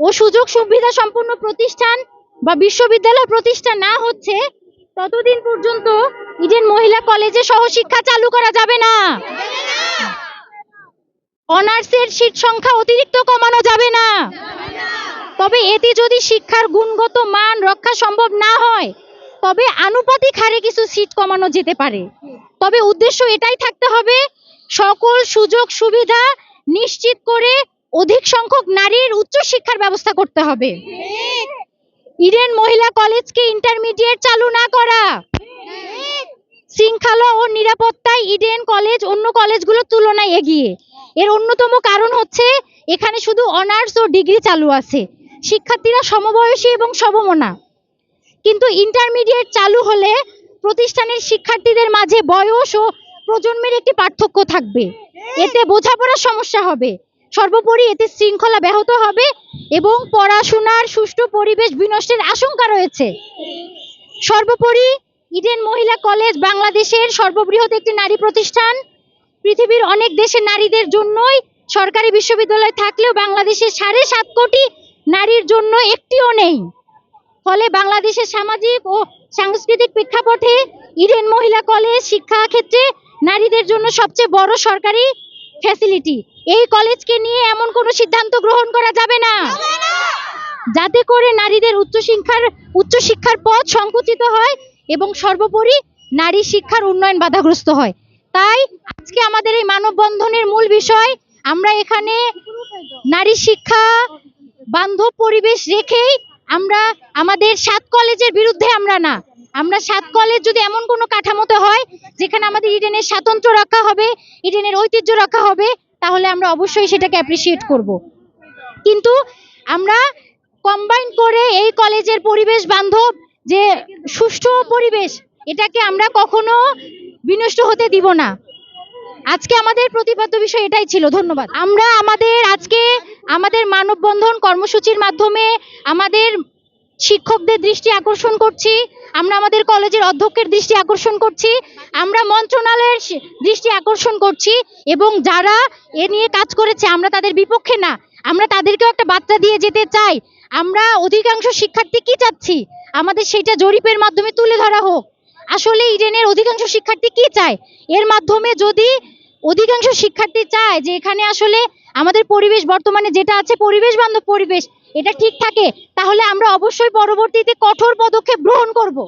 ও সুযোগ সুবিধা সম্পন্ন প্রতিষ্ঠান বা বিশ্ববিদ্যালয় প্রতিষ্ঠা না হচ্ছে, ততদিন পর্যন্ত ইডেন মহিলা কলেজে সহশিক্ষা চালু করা যাবে না। অনার্সের সিট সংখ্যা অতিরিক্ত কমানো যাবে না। তবে এতে যদি শিক্ষার গুণগত মান রক্ষা সম্ভব না হয়, তবে আনুপাতিক হারে কিছু সিট কমানো যেতে পারে। তবে উদ্দেশ্য এটাই থাকতে হবে, সকল সুযোগ সুবিধা নিশ্চিত করে অধিক সংখ্যক নারীর উচ্চশিক্ষার ব্যবস্থা করতে হবে। ইডেন মহিলা কলেজকে ইন্টারমিডিয়েট চালু না করা। শৃঙ্খলা ও নিরাপত্তায় ইডেন কলেজ অন্য কলেজগুলোর তুলনায় এগিয়ে। এর অন্যতম কারণ হচ্ছে, এখানে শুধু অনার্স ও ডিগ্রি চালু আছে। শিক্ষার্থীরা সমবয়সী এবং সমমনা। কিন্তু ইন্টারমিডিয়েট চালু হলে প্রতিষ্ঠানের শিক্ষার্থীদের মাঝে বয়স ও প্রজন্মের একটি পার্থক্য থাকবে। এতে বোঝাপড়ার সমস্যা হবে। সর্বোপরি এতে শৃঙ্খলা ব্যাহত হবে এবং পড়াশোনার সুষ্ঠু পরিবেশ বিনষ্টের আশঙ্কা রয়েছে। সর্বোপরি ইডেন মহিলা কলেজ বাংলাদেশের সর্ববৃহৎ একটি নারী প্রতিষ্ঠান। পৃথিবীর অনেক দেশের নারীদের জন্যই সরকারি বিশ্ববিদ্যালয় থাকলেও বাংলাদেশের সাড়ে সাত কোটি নারীর জন্য একটিও নেই। ফলে বাংলাদেশের সামাজিক ও সাংস্কৃতিক প্রেক্ষাপটে ইডেন মহিলা কলেজ শিক্ষা ক্ষেত্রে নারীদের জন্য সবচেয়ে বড় সরকারি ফ্যাসিলিটি এই কলেজকে নিয়ে এমন কোনো সিদ্ধান্ত গ্রহণ করা যাবে না। যাতে করে নারীদের উচ্চশিক্ষার উচ্চশিক্ষার পথ সংকুচিত হয় এবং সর্বোপরি নারী শিক্ষার উন্নয়ন বাধাগ্রস্ত হয়। তাই আজকে আমাদের এই মানববন্ধনের মূল বিষয়, আমরা এখানে নারী শিক্ষা বান্ধব পরিবেশ রেখেই আমরা, আমাদের সাত কলেজের বিরুদ্ধে আমরা না। আমরা সাত কলেজ যদি এমন কোনো কাঠামোতে হয় যেখানে আমাদের ইডেনের স্বাতন্ত্র্য রক্ষা হবে, ইডেনের ঐতিহ্য রক্ষা হবে, তাহলে আমরা অবশ্যই সেটাকে অ্যাপ্রিসিয়েট করব। কিন্তু আমরা কম্বাইন করে এই কলেজের পরিবেশ বান্ধব, যে সুষ্ঠু পরিবেশ, এটাকে আমরা কখনো বিনষ্ট হতে দিব না। আজকে আমাদের প্রতিপাদ্য বিষয় এটাই ছিল, ধন্যবাদ। আমরা আমাদের আজকে আমাদের মানববন্ধন কর্মসূচির মাধ্যমে আমাদের শিক্ষকদের দৃষ্টি আকর্ষণ করছি, আমরা আমাদের কলেজের অধ্যক্ষের দৃষ্টি আকর্ষণ করছি, আমরা মন্ত্রণালয়ের দৃষ্টি আকর্ষণ করছি এবং যারা এ নিয়ে কাজ করেছে, আমরা তাদের বিপক্ষে না। আমরা তাদেরকেও একটা বার্তা দিয়ে যেতে চাই। আমরা অধিকাংশ শিক্ষার্থী কি চাচ্ছি? আমাদের সেটা জরিপের মাধ্যমে তুলে ধরা হোক। আসলে ইডেনের অধিকাংশ শিক্ষার্থী কি চায়? এর মাধ্যমে যদি অধিকাংশ শিক্ষার্থী চায় যে এখানে আসলে আমাদের পরিবেশ, বর্তমানে যেটা আছে পরিবেশ বান্ধব পরিবেশ এটা ঠিক থাকে তাহলে আমরা অবশ্যই পরবর্তীতে কঠোর পদক্ষেপ গ্রহণ করব।